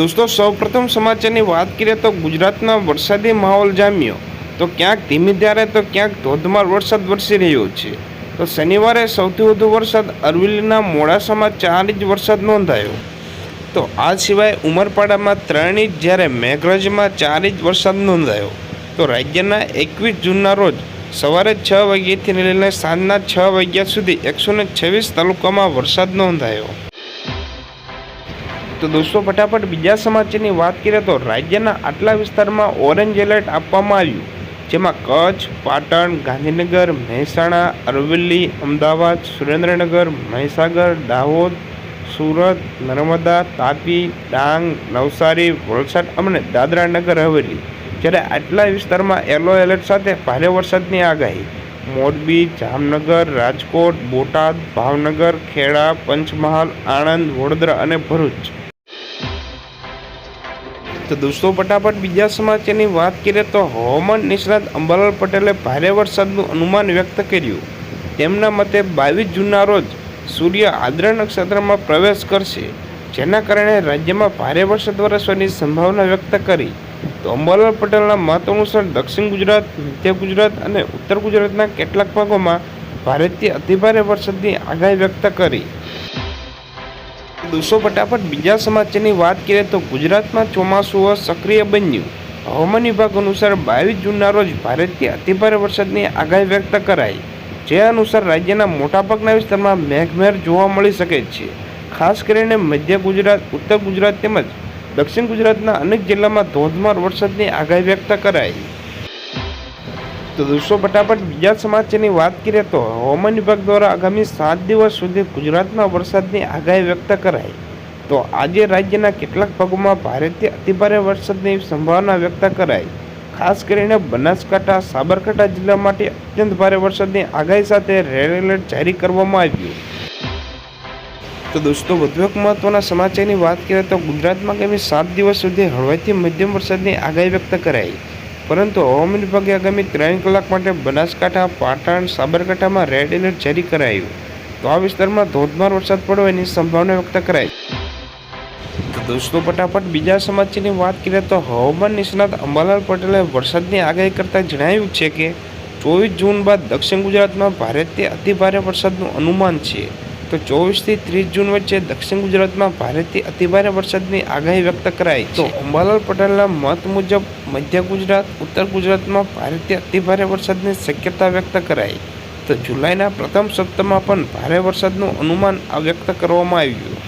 દોસ્તો, સૌપ્રથમ સમાચારની વાત કરીએ તો ગુજરાતના વરસાદી માહોલ જામ્યો. તો ક્યાંક ધીમી ધારે તો ક્યાંક ધોધમાર વરસાદ વરસી રહ્યો છે. તો શનિવારે સૌથી વધુ વરસાદ અરવલ્લીના મોડાસામાં ચાર ઇંચ વરસાદ નોંધાયો. તો આ સિવાય ઉમરપાડામાં ત્રણ ઇંચ જ્યારે મેઘરજમાં ચાર ઇંચ વરસાદ નોંધાયો. તો રાજ્યના એકવીસ જૂનના રોજ સવારે છ વાગ્યાથી લઈને સાંજના છ વાગ્યા સુધી એકસો ને છવ્વીસ તાલુકામાં વરસાદ નોંધાયો. તો દોસ્તો, ફટાફટ બીજા સમાચારની વાત કરીએ તો રાજ્યના આટલા વિસ્તારમાં ઓરેન્જ એલર્ટ આપવામાં આવ્યું, જેમાં કચ્છ, પાટણ, ગાંધીનગર, મહેસાણા, અરવલ્લી, અમદાવાદ, સુરેન્દ્રનગર, મહીસાગર, દાહોદ, સુરત, નર્મદા, તાપી, ડાંગ, નવસારી, વલસાડ અને દાદરા નગર હવેલી. જ્યારે આટલા વિસ્તારમાં યલો એલર્ટ સાથે ભારે વરસાદની આગાહી, મોરબી, જામનગર, રાજકોટ, બોટાદ, ભાવનગર, ખેડા, પંચમહાલ, આણંદ, વડોદરા અને ભરૂચ. તો દોસ્તો, ફટાફટ બીજા સમાચારની વાત કરીએ તો હવામાન નિષ્ણાત અંબાલાલ પટેલે ભારે વરસાદનું અનુમાન વ્યક્ત કર્યું. તેમના મતે બાવીસ જૂનના રોજ સૂર્ય આદ્ર નક્ષત્રમાં પ્રવેશ કરશે, જેના કારણે રાજ્યમાં ભારે વરસાદ વરસવાની સંભાવના વ્યક્ત કરી. તો અંબાલાલ પટેલના મત અનુસાર દક્ષિણ ગુજરાત, મધ્ય ગુજરાત અને ઉત્તર ગુજરાતના કેટલાક ભાગોમાં ભારતીય અતિભારે વરસાદની આગાહી વ્યક્ત કરી. દોસ્તો, ફટાફટ બીજા સમાચારની વાત કરીએ તો ગુજરાતમાં ચોમાસું સક્રિય બન્યું. હવામાન વિભાગ અનુસાર બાવીસ જૂનના રોજ ભારતથી અતિભારે વરસાદની આગાહી વ્યક્ત કરાઈ, જે અનુસાર રાજ્યના મોટાભાગના વિસ્તારમાં મેઘમેર જોવા મળી શકે છે. ખાસ કરીને મધ્ય ગુજરાત, ઉત્તર ગુજરાત તેમજ દક્ષિણ ગુજરાતના અનેક જિલ્લામાં ધોધમાર વરસાદની આગાહી વ્યક્ત કરાઈ. તો દોસ્તો, ફટાફટ બીજા સમાચારની વાત કરીએ તો હવામાન વિભાગ દ્વારા આગામી સાત દિવસ સુધી ગુજરાતમાં વરસાદની આગાહી વ્યક્ત કરાઈ. તો આજે રાજ્યના કેટલાક ભાગોમાં ભારેથી અતિભારે વરસાદની સંભાવના વ્યક્ત કરાઈ. ખાસ કરીને બનાસકાંઠા, સાબરકાંઠા જિલ્લા માટે અત્યંત ભારે વરસાદની આગાહી સાથે રેડ એલર્ટ જારી કરવામાં આવ્યું. તો દોસ્તો, વધુ એક મહત્વના સમાચારની વાત કરીએ તો ગુજરાતમાં આગામી સાત દિવસ સુધી હળવાથી મધ્યમ વરસાદની આગાહી વ્યક્ત કરાઈ. પરંતુ હવામાન વિભાગે આગામી ત્રણ કલાક માટે બનાસકાંઠા, પાટણ, સાબરકાંઠામાં રેડ એલર્ટ જારી કરાયું. તો આ વિસ્તારમાં ધોધમાર વરસાદ પડવાની સંભાવના વ્યક્ત કરાઈ. તો દોસ્તો, ફટાફટ બીજા સમાચારની વાત કરીએ તો હવામાન નિષ્ણાત અંબાલાલ પટેલે વરસાદની આગાહી કરતાં જણાવ્યું છે કે ચોવીસ જૂન બાદ દક્ષિણ ગુજરાતમાં ભારેથી અતિભારે વરસાદનું અનુમાન છે. તો ચોવીસથી ત્રીસ જૂન વચ્ચે દક્ષિણ ગુજરાતમાં ભારેથી અતિભારે વરસાદની આગાહી વ્યક્ત કરાઈ. તો અંબાલાલ પટેલના મત મુજબ મધ્ય ગુજરાત, ઉત્તર ગુજરાતમાં ભારેથી અતિભારે વરસાદની શક્યતા વ્યક્ત કરાઈ. તો જુલાઈના પ્રથમ સપ્તાહમાં પણ ભારે વરસાદનું અનુમાન વ્યક્ત કરવામાં આવ્યું.